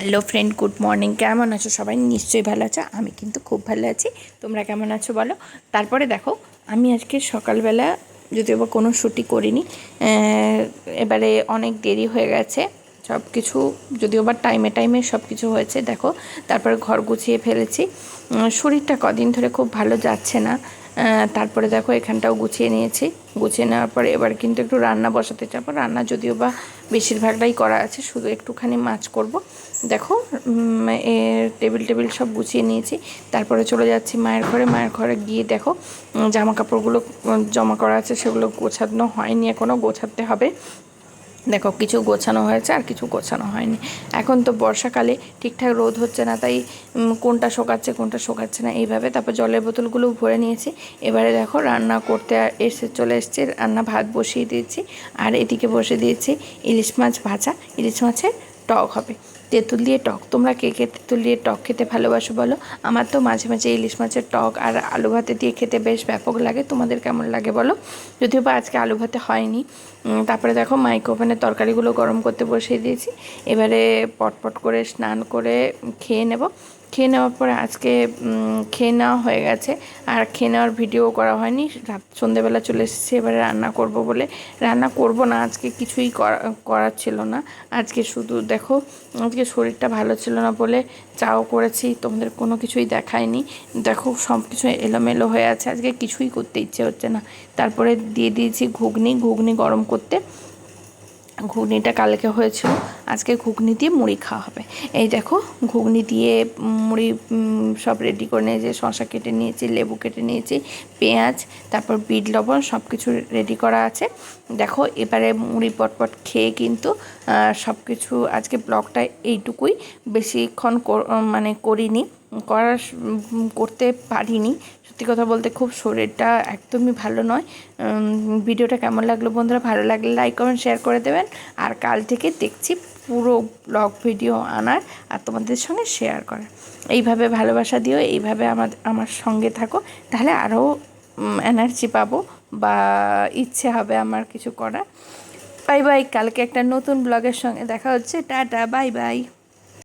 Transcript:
Hello friend, good morning. কেমন আছো সবাই? নিশ্চয়ই ভালো আছো। আমি কিন্তু খুব ভালো আছি। তোমরা কেমন আছো বলো? তারপরে দেখো, আমি আজকে সকালবেলা যদিও বা কোনো শ্যুটই করিনি এবারে অনেক দেরি হয়ে গেছে। সব কিছু যদিও বা টাইমে টাইমে সব কিছু হয়েছে, দেখো। তারপরে ঘর গুছিয়ে ফেলেছি। শরীরটা কদিন ধরে খুব ভালো যাচ্ছে না। তারপরে দেখো এখানটাও গুছিয়ে নিয়েছি। গুছিয়ে নেওয়ার পরে এবার কিন্তু একটু রান্না বসাতে যাব। রান্না যদিও বা বেশিরভাগটাই করা আছে, শুধু একটুখানি মাছ করব। দেখো এ, টেবিল টেবিল সব গুছিয়ে নিয়েছি। তারপরে চলে যাচ্ছি মায়ের ঘরে। মায়ের ঘরে গিয়ে দেখো জামা কাপড়গুলো জমা করা আছে, সেগুলো গোছানো হয়নি এখনও গোছাতে হবে। দেখো, কিছু গোছানো হয়েছে আর কিছু গোছানো হয়নি। এখন তো বর্ষাকালে ঠিকঠাক রোদ হচ্ছে না, তাই কোনটা শোকাচ্ছে কোনটা শোকাচ্ছে না, এইভাবে তারপর জলের বোতলগুলো ভরে নিয়েছি। এবারে দেখো, রান্না করতে এসে চলে এসছে, রান্না ভাত বসিয়ে দিয়েছি, আর এদিকে বসে দিয়েছি ইলিশ মাছ ভাজা, ইলিশ মাছের টক হবে। তেঁতুল দিয়ে টক। তোমরা কে কে তেঁতুল দিয়ে টক খেতে ভালোবাসো বলো? আমার তো মাঝে মাঝে ইলিশ মাছের টক আর আলু ভাতে দিয়ে খেতে বেশ ব্যাপক লাগে। তোমাদের কেমন লাগে বলো? যদিও বা আজকে আলু ভাতে হয়নি। তারপরে দেখো মাইক্রো ওভেনে তরকারিগুলো গরম করতে বসিয়ে দিয়েছি। এবারে পটপট করে স্নান করে খেয়ে নেব। খেয়ে নেওয়ার পরে আজকে খেয়ে নেওয়া হয়ে গেছে। আর খেয়ে নেওয়ার ভিডিও করা হয়নি। রাত, সন্ধেবেলা চলে এসেছি, এবারে রান্না করব বলে। রান্না করব না, আজকে কিছুই করা, করার ছিল না। আজকে শুধু দেখো, আজকে শরীরটা ভালো ছিল না বলে চাও করেছি, তোমাদের কোনো কিছুই দেখায়নি। দেখো সব কিছু এলোমেলো হয়ে আছে। আজকে কিছুই করতে ইচ্ছে হচ্ছে না। তারপরে দিয়ে দিয়েছি ঘুগনি। ঘুগনি গরম করতে, ঘুগনিটা কালকে হয়েছিল। আজকে ঘুগনি দিয়ে মুড়ি খাওয়া হবে। এই দেখো ঘুগনি দিয়ে মুড়ি সব রেডি করে নিয়েছি শশা কেটে নিয়েছি লেবু কেটে নিয়েছি পেঁয়াজ তারপর বিট লবণ সব কিছু রেডি করা আছে। দেখো এবারে মুড়ি পটপট খেয়ে কিন্তু সব কিছু আজকে ব্লগটা এইটুকুই। বেশিক্ষণ কর- মানে করিনি উম, করতে পারিনি। সত্যি কথা বলতে খুব শরীরটা একদমই ভালো নয়। ভিডিওটা কেমন লাগল বন্ধুরা? ভালো লাগলে লাইক কমেন্ট শেয়ার করে দেবেন। আর কাল থেকে দেখছি পুরো ব্লগ ভিডিও আনার আর তোমাদের সঙ্গে শেয়ার করার। এইভাবে ভালোবাসা দিও, এইভাবে আমার আমার সঙ্গে থাকো। তাহলে আরও এনার্জি পাবো বা ইচ্ছে হবে আমার কিছু করার। বাই বাই কালকে একটা নতুন ব্লগের সঙ্গে দেখা হচ্ছে। Tata bye bye